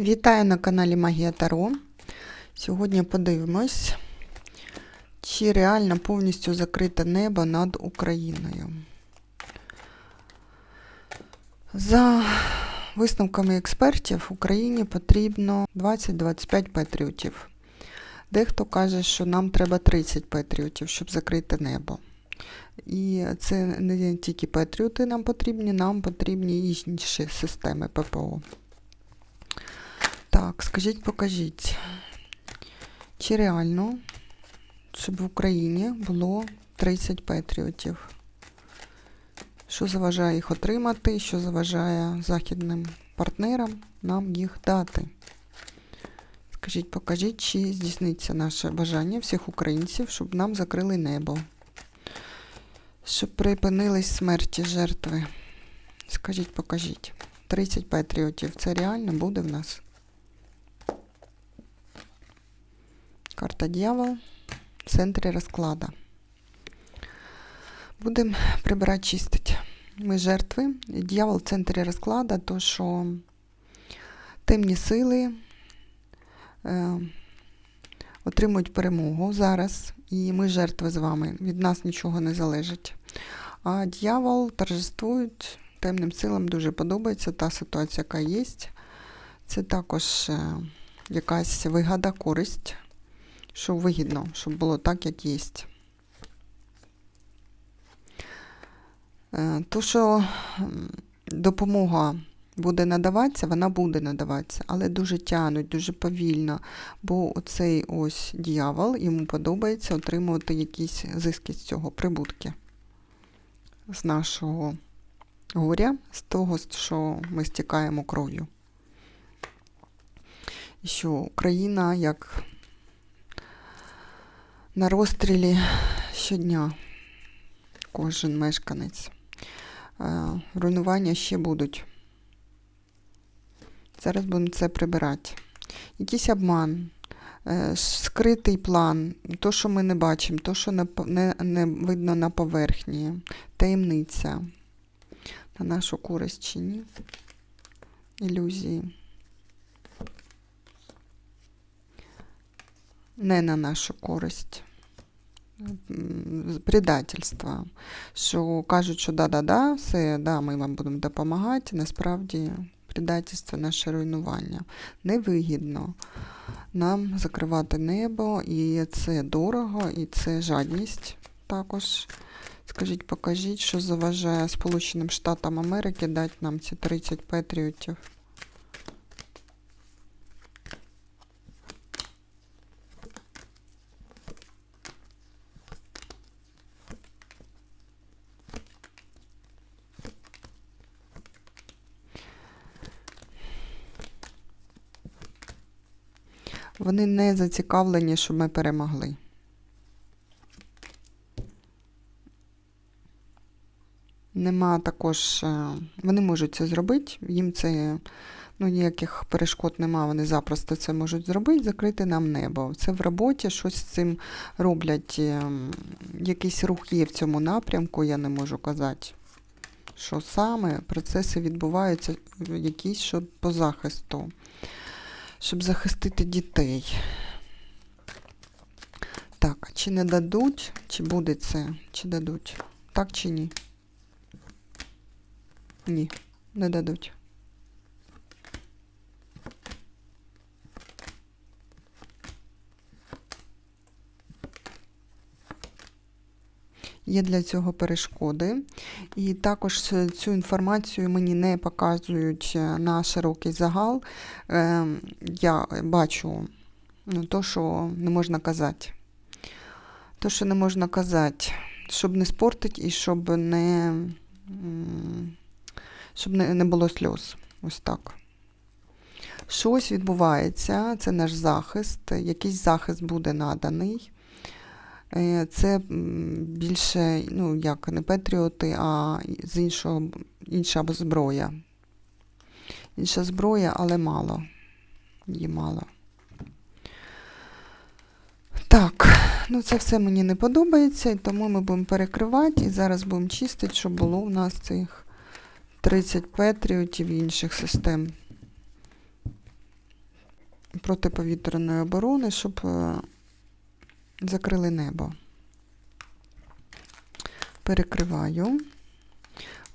Вітаю на каналі Магія Таро. Сьогодні подивимось, чи реально повністю закрите небо над Україною. За висновками експертів, Україні потрібно 20-25 патріотів. Дехто каже, що нам треба 30 патріотів, щоб закрити небо. І це не тільки патріоти нам потрібні, нам потрібні інші системи ППО. Так, скажіть, покажіть, чи реально, щоб в Україні було 30 патріотів? Що заважає їх отримати, що заважає західним партнерам нам їх дати? Скажіть, покажіть, чи здійсниться наше бажання всіх українців, щоб нам закрили небо, щоб припинились смерті жертви. Скажіть, покажіть. 30 патріотів. Це реально буде в нас? Карта дьявол в центрі розклада. Будемо прибирати, чистити. Ми жертви. Дьявол в центрі розклада, то що темні сили е, отримують перемогу зараз, і ми жертви з вами. Від нас нічого не залежить. А дьявол торжествують темним силам дуже подобається та ситуація, яка є. Це також е, якась вигода, користь що вигідно, щоб було так, як є. То, що допомога буде надаватися, вона буде надаватися, але дуже тянуть, дуже повільно, бо оцей ось дьявол, йому подобається отримувати якісь зиски з цього, прибутки з нашого горя, з того, що ми стікаємо кров'ю. Що Україна як на розстрілі щодня кожен мешканець. Е, руйнування ще будуть. Зараз будемо це прибирати. Якийсь обман, е, скритий план, то, що ми не бачимо, то, що не, не видно на поверхні, таємниця. На нашу користь чи ні. Ілюзії. Не на нашу користь предательства, що кажуть, що да-да-да, все, да, ми вам будемо допомагати. Насправді предательство наше руйнування. Невигідно нам закривати небо, і це дорого, і це жадність також. Скажіть, покажіть, що заважає Сполученим Штатам Америки дати нам ці 30 патріотів. Вони не зацікавлені, щоб ми перемогли. Нема також, е, вони можуть це зробити, їм це ну, ніяких перешкод нема, вони запросто це можуть зробити, закрити нам небо. Це в роботі щось з цим роблять. е, Якийсь рух є в цьому напрямку, я не можу казати. Що саме процеси відбуваються якісь що по захисту щоб захистити дітей. Так, чи не дадуть, чи буде це, чи дадуть? Так чи ні? Ні, не дадуть. Є для цього перешкоди. І також цю інформацію мені не показують на широкий загал. Ем, я бачу ну, то, що не можна казати. То, що не можна казати, щоб не спортити і щоб не щоб не було сльоз. Ось так. Щось відбувається, це наш захист, якийсь захист буде наданий. Е, це більше, ну, як не патріоти, а з іншого, інша зброя. Інша зброя, але мало. Її мало. Так, ну це все мені не подобається, і тому ми будемо перекривати і зараз будемо чистити, щоб було у нас цих 30 патріотів інших систем. протиповітряної оборони, щоб е, закрили небо. Перекриваю.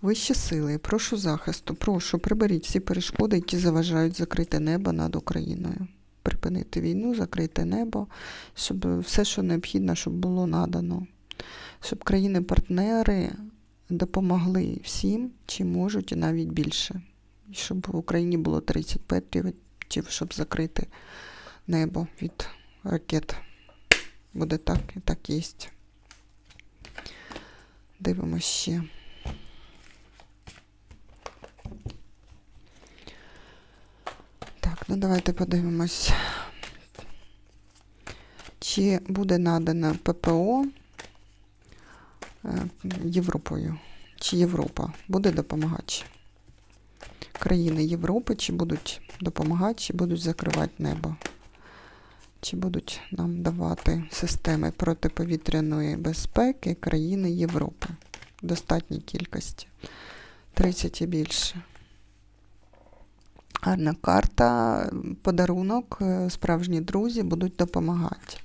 Вищі сили, прошу захисту, прошу, приберіть всі перешкоди, які заважають закрити небо над Україною. Припинити війну, закрити небо, щоб все, що необхідно, щоб було надано. Щоб країни-партнери допомогли всім, чим можуть, і навіть більше. Щоб в Україні було 30 петріотів, щоб закрити небо від ракет. Буде так і так є. Дивимося ще. Так, ну давайте подивимось, чи буде надано ППО е, Європою, чи Європа буде допомагати. Країни Європи, чи будуть допомагати, чи будуть закривати небо, чи будуть нам давати системи протиповітряної безпеки країни Європи в достатній кількості. 30 і більше. Гарна карта, подарунок, е, справжні друзі будуть допомагати.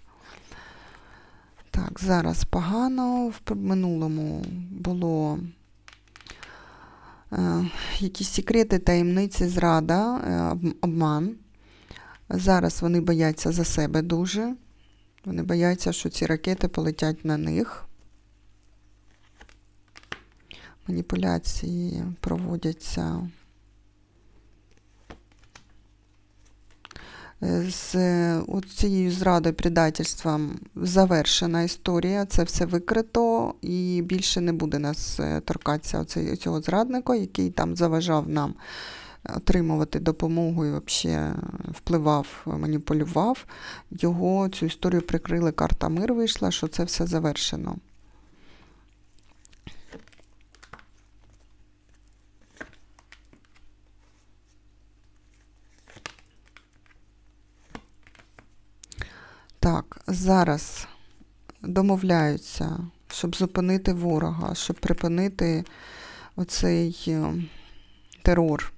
Так, зараз погано. В минулому було е, якісь секрети, таємниці, зрада, е, обман. Зараз вони бояться за себе дуже. Вони бояться, що ці ракети полетять на них. Маніпуляції проводяться. З от цією зрадою, предательством завершена історія. Це все викрито, і більше не буде нас е, торкатися цього зрадника, який там заважав нам отримувати допомогу і взагалі впливав, маніпулював. Його цю історію прикрили, карта мир вийшла, що це все завершено. Так, зараз домовляються, щоб зупинити ворога, щоб припинити оцей е, терор.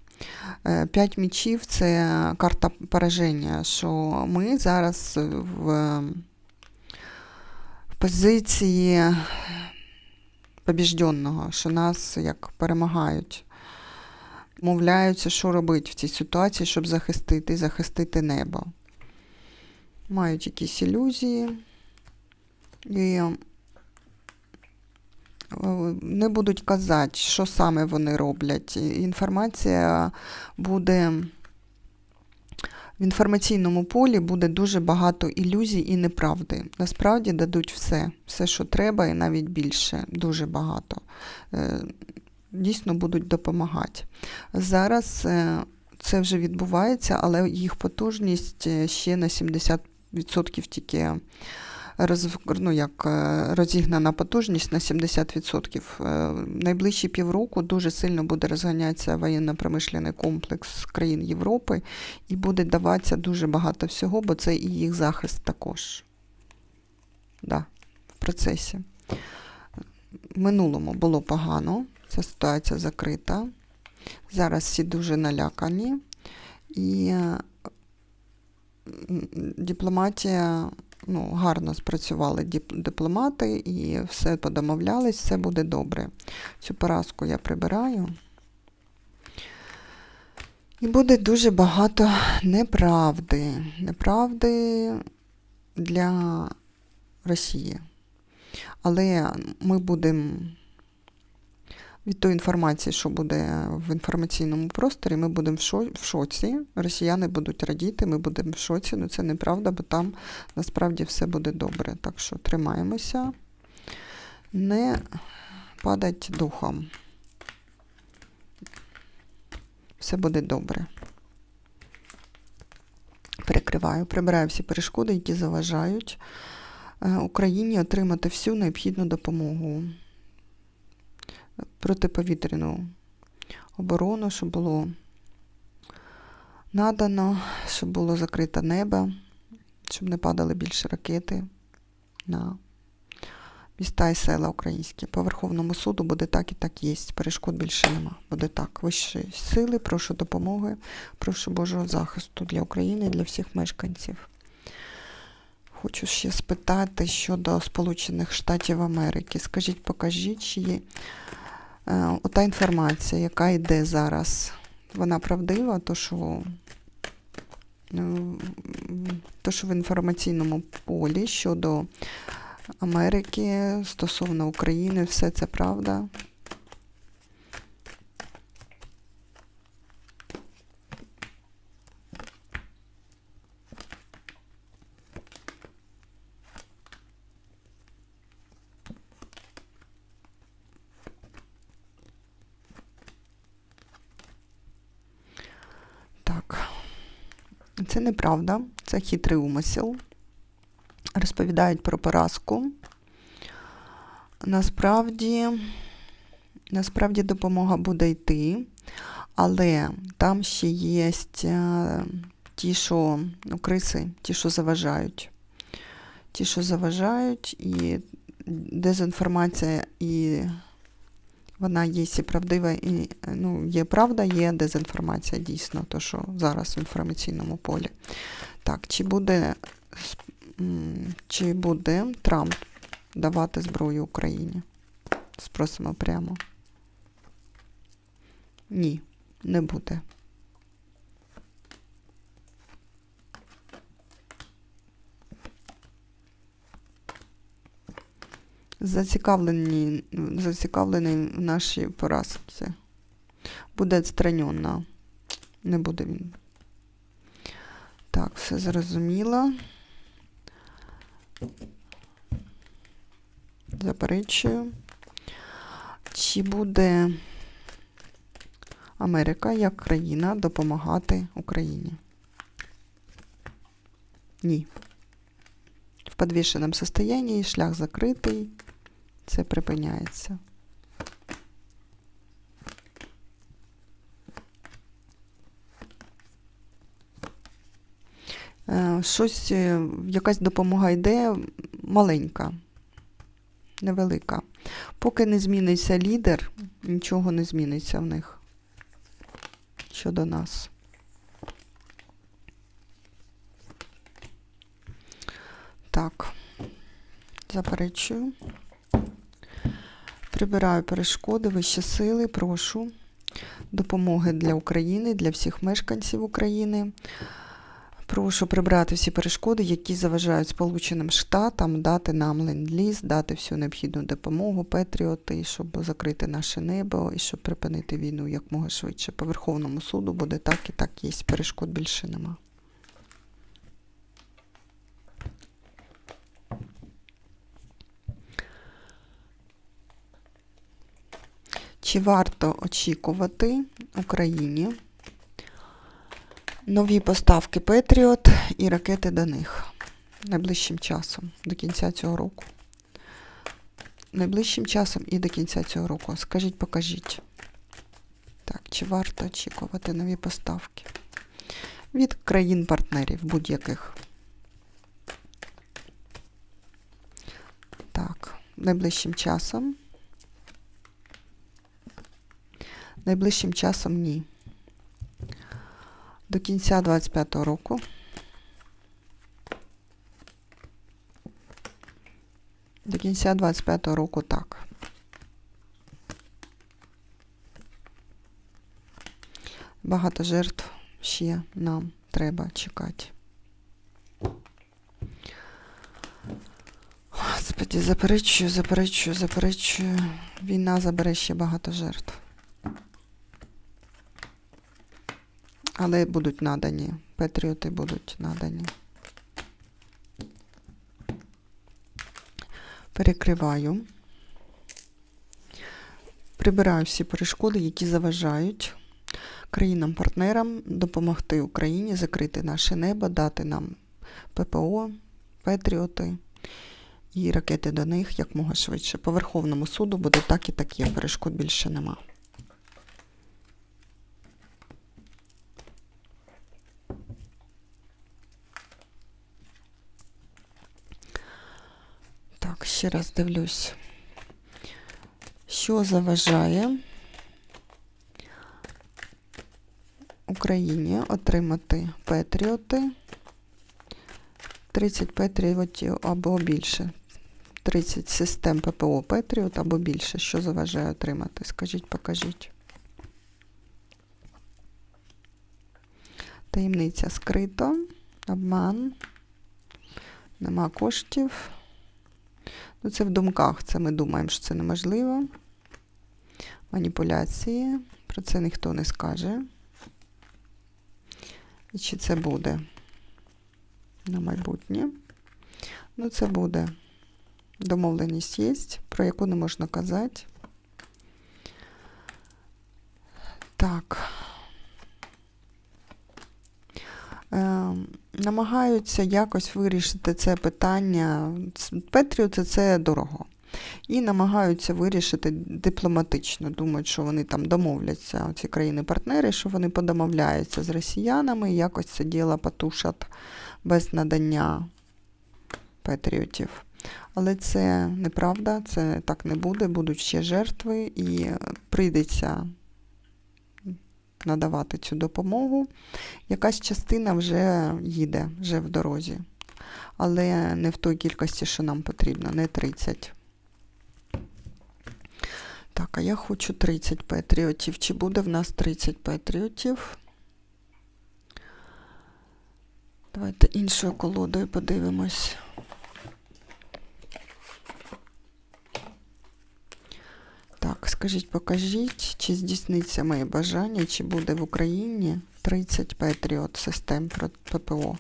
Е, П'ять мічів це карта пораження, що ми зараз в позиції побіжденного, що нас як перемагають. Мовляються, що робити в цій ситуації, щоб захистити, захистити небо. Мають якісь ілюзії. І не будуть казати, що саме вони роблять. Інформація буде в інформаційному полі буде дуже багато ілюзій і неправди. Насправді дадуть все, все, що треба, і навіть більше, дуже багато. Е, Дійсно будуть допомагати. Зараз е, це вже відбувається, але їх потужність е, ще на 70% тільки ну, як, е, розігнана потужність на 70%. Е, Найближчі півроку дуже сильно буде розганятися воєнно-промишлений комплекс країн Європи і буде даватися дуже багато всього, бо це і їх захист також. Да, в процесі. В минулому було погано, ця ситуація закрита. Зараз всі дуже налякані. І дипломатія ну, гарно спрацювали дипломати і все подомовлялись, все буде добре. Цю поразку я прибираю. І буде дуже багато неправди. Неправди для Росії. Але ми будемо від тої інформації, що буде в інформаційному просторі, ми будемо в, шо- в шоці. Росіяни будуть радіти, ми будемо в шоці. Ну це неправда, бо там насправді все буде добре. Так що тримаємося, не падать духом. Все буде добре. Перекриваю, прибираю всі перешкоди, які заважають е, Україні отримати всю необхідну допомогу протиповітряну оборону, щоб було надано, щоб було закрите небо, щоб не падали більше ракети на Міста і села українські. По Верховному суду буде так і так є. Перешкод більше нема. Буде так. Вищі сили, прошу допомоги, прошу Божого захисту для України і для всіх мешканців. Хочу ще спитати щодо Сполучених Штатів Америки. Скажіть, покажіть, чи є ота інформація, яка йде зараз, вона правдива, то що, е, то, що в інформаційному полі щодо Америки стосовно України, все це правда. Так, це неправда, це хитрий умисел. Розповідають про поразку. Насправді, насправді допомога буде йти, але там ще є е, ті, що ну, криси, ті, що заважають. Ті, що заважають, і дезінформація, і вона є і правдива, і ну, є правда, є дезінформація дійсно, то що зараз в інформаційному полі. Так, чи буде, чи буде Трамп давати зброю Україні? Спросимо прямо. Ні, не буде. Зацікавлені, зацікавлений в нашій поразці. Буде відстранено. Не буде він. Так, все зрозуміло. Заперечую. Чи буде Америка як країна допомагати Україні? Ні. В підвішеному состоянні шлях закритий. Це припиняється. Е, Щось, е, якась допомога йде маленька, невелика. Поки не зміниться лідер, нічого не зміниться в них щодо нас. Так, заперечую. Прибираю перешкоди, вищі сили, прошу допомоги для України, для всіх мешканців України. Прошу прибрати всі перешкоди, які заважають Сполученим Штатам дати нам ленд-ліз, дати всю необхідну допомогу, патріоти, щоб закрити наше небо і щоб припинити війну якмога швидше. По Верховному суду буде так і так є. Перешкод більше нема. Чи варто очікувати Україні нові поставки Петріот і ракети до них найближчим часом, до кінця цього року? Найближчим часом і до кінця цього року. Скажіть, покажіть. Так, чи варто очікувати нові поставки? Від країн-партнерів будь-яких. Так, найближчим часом. Найближчим часом ні. До кінця 25-го року. До кінця 25-го року так. Багато жертв ще нам треба чекати. Господи, заперечую, заперечую, заперечую. Війна забере ще багато жертв. Але будуть надані. Патріоти будуть надані. Перекриваю. Прибираю всі перешкоди, які заважають країнам-партнерам допомогти Україні закрити наше небо, дати нам ППО, Патріоти і ракети до них якмога швидше. По Верховному суду буде так і так є. Перешкод більше нема. Так, Так, ще раз дивлюсь. Що заважає Україні отримати Петріоти 30 Петріотів або більше. 30 систем ППО Петріот або більше. Що заважає отримати? Скажіть, покажіть. Таємниця скрито, обман, нема коштів. Ну, це в думках, це ми думаємо, що це неможливо. Маніпуляції, про це ніхто не скаже. І чи це буде на майбутнє? Ну, це буде. Домовленість є, про яку не можна казати. Так. Е, намагаються якось вирішити це питання. Петріо це, дорого. І намагаються вирішити дипломатично. Думають, що вони там домовляться, ці країни-партнери, що вони подомовляються з росіянами, і якось це діло потушать без надання патріотів. Але це неправда, це так не буде, будуть ще жертви, і прийдеться надавати цю допомогу. Якась частина вже їде, вже в дорозі. Але не в той кількості, що нам потрібно, не 30. Так, а я хочу 30 патріотів. Чи буде в нас 30 патріотів? Давайте іншою колодою подивимось. Так, скажіть, покажіть, чи здійсниться моє бажання, чи буде в Україні 30 Patriot систем ППО.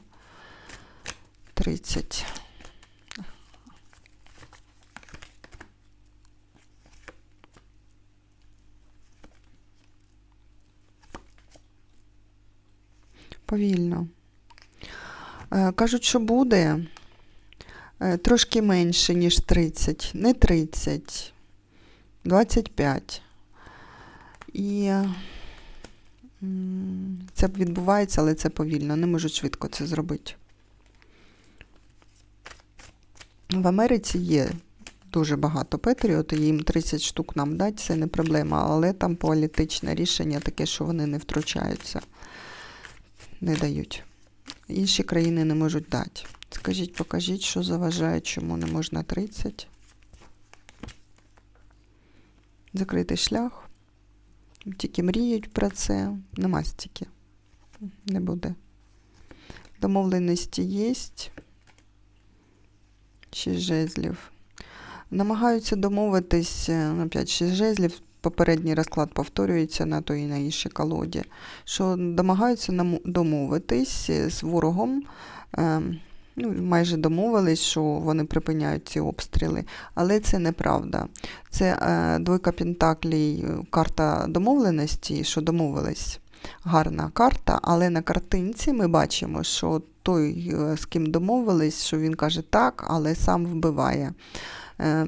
30. Повільно. Е, Кажуть, що буде е, трошки менше, ніж 30, не 30. 25. І це відбувається, але це повільно. Не можуть швидко це зробити. В Америці є дуже багато Петріот, їм 30 штук нам дать, це не проблема, але там політичне рішення таке, що вони не втручаються, не дають. Інші країни не можуть дати. Скажіть, покажіть, що заважає, чому не можна 30. Закритий шлях. Тільки мріють про це. Нема стільки. Не буде. Домовленості є. Шість жезлів. Намагаються домовитись, е, опять шість жезлів. Попередній розклад повторюється на той і на іншій колоді, що намагаються домовитись з ворогом. Ну, майже домовились, що вони припиняють ці обстріли, але це неправда. Це е, двойка Пентаклій, е, карта домовленості, що домовились. Гарна карта, але на картинці ми бачимо, що той, е, з ким домовились, що він каже так, але сам вбиває. Е,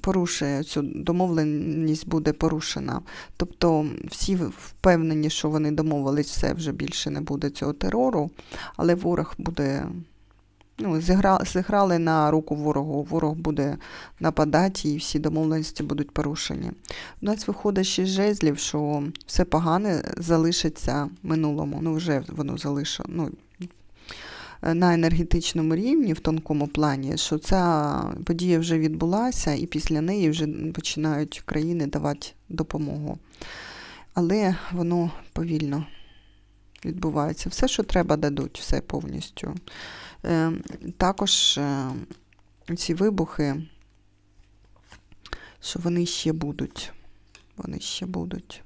Порушує цю домовленість буде порушена. Тобто всі впевнені, що вони домовились, все вже більше не буде цього терору, але ворог буде ну, зігра, зіграли на руку ворогу, ворог буде нападати і всі домовленості будуть порушені. У нас виходить ще жезлів, що все погане залишиться минулому. Ну, вже воно залишило. Ну, на енергетичному рівні, в тонкому плані, що ця подія вже відбулася, і після неї вже починають країни давати допомогу. Але воно повільно відбувається. Все, що треба, дадуть, все повністю. Е, Також е, ці вибухи, що вони ще будуть. Вони ще будуть.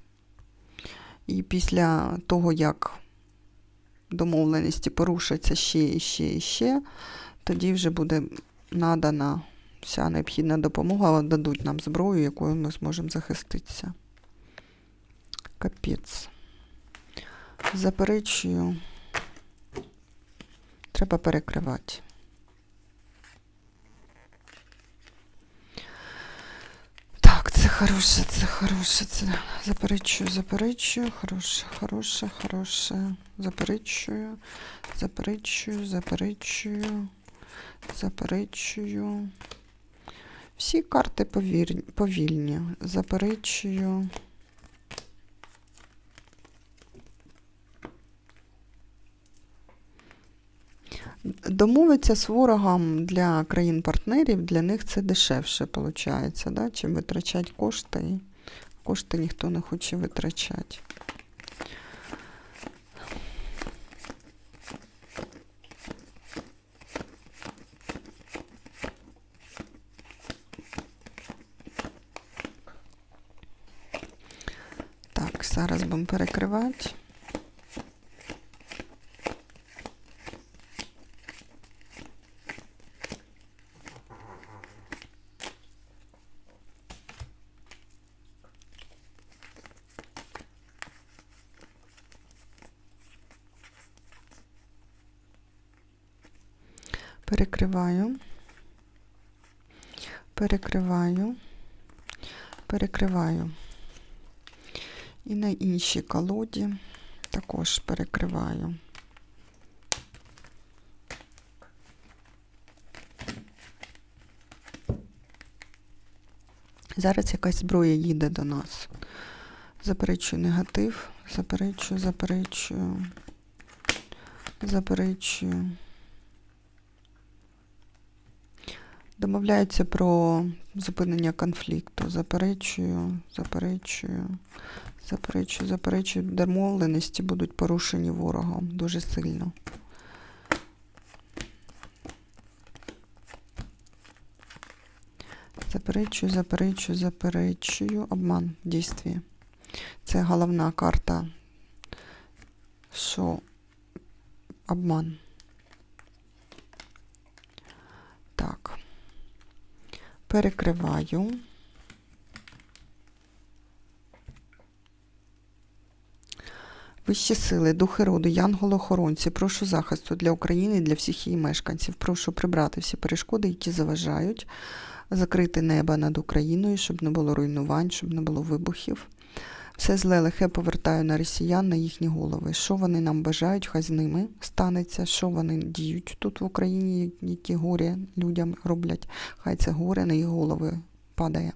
І після того, як домовленості порушаться ще і ще і ще, тоді вже буде надана вся необхідна допомога, дадуть нам зброю, якою ми зможемо захиститися. Капець. Заперечую. Треба перекривати. Так, це хороше, це хороше, це заперечую, заперечую, хороше, хороше, хороше. Заперечую, заперечую, заперечую, заперечую. Всі карти повір- повільні. Заперечую. Домовитися з ворогом для країн-партнерів, для них це дешевше виходить, да? чим витрачати кошти. Кошти ніхто не хоче витрачати. Так, зараз будемо перекривати. Перекриваю. Перекриваю. Перекриваю. І на іншій колоді також перекриваю. Зараз якась зброя їде до нас. Заперечую негатив, заперечую, заперечую, заперечую. Домовляються про зупинення конфлікту. Заперечую, заперечую, заперечую, заперечую. Домовленості будуть порушені ворогом дуже сильно. Заперечую, заперечую, заперечую. Обман дійстві. Це головна карта, що обман. Так. Перекриваю. Вищі сили, духи роду, янголи-охоронці, прошу захисту для України і для всіх її мешканців. Прошу прибрати всі перешкоди, які заважають, закрити небо над Україною, щоб не було руйнувань, щоб не було вибухів. Все зле лихе повертаю на росіян, на їхні голови. Що вони нам бажають, хай з ними станеться, що вони діють тут в Україні, які горе людям роблять, хай це горе на їх голови падає.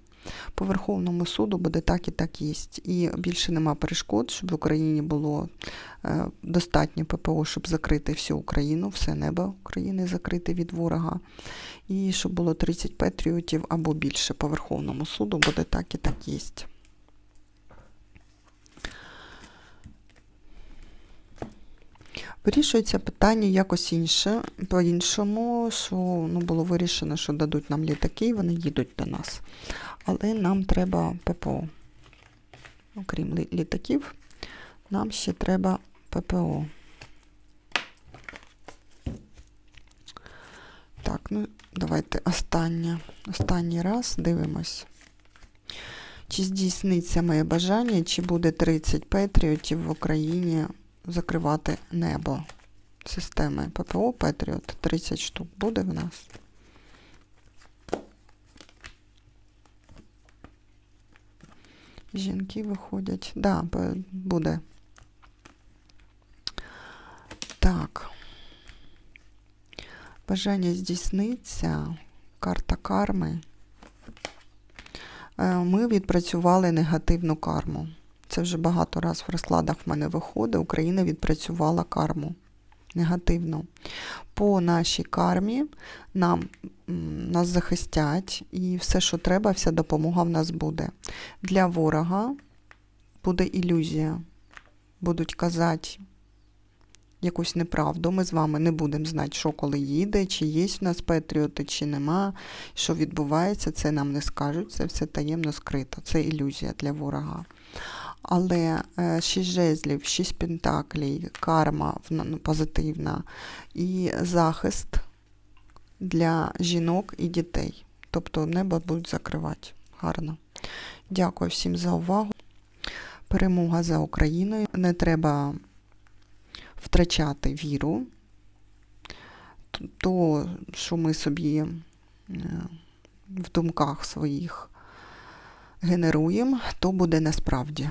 По Верховному суду буде так і так єсть. І більше нема перешкод, щоб в Україні було е, достатньо ППО, щоб закрити всю Україну, все небо України закрити від ворога. І щоб було 30 патріотів або більше по Верховному суду буде так і так єсть. Вирішується питання якось інше, по-іншому, що ну, було вирішено, що дадуть нам літаки, і вони їдуть до нас. Але нам треба ППО. Окрім лі- літаків, нам ще треба ППО. Так, ну давайте останнє. Останній раз дивимось. Чи здійсниться моє бажання, чи буде 30 патріотів в Україні закривати небо системи ППО Петріот 30 штук буде в нас. Жінки виходять. Да, буде. Так. Бажання здійсниться. Карта карми. Е, Ми відпрацювали негативну карму. Це вже багато раз в розкладах в мене виходить. Україна відпрацювала карму негативну. По нашій кармі нам, нас захистять, і все, що треба, вся допомога в нас буде. Для ворога буде ілюзія. Будуть казати якусь неправду. Ми з вами не будемо знати, що коли їде, чи є в нас патріоти, чи нема, що відбувається, це нам не скажуть, це все таємно скрито. Це ілюзія для ворога. Але е, шість жезлів, шість пентаклей, карма ну, позитивна і захист для жінок і дітей. Тобто небо будуть закривати. Гарно. Дякую всім за увагу. Перемога за Україною. Не треба втрачати віру. То, що ми собі е, в думках своїх генеруємо, то буде насправді.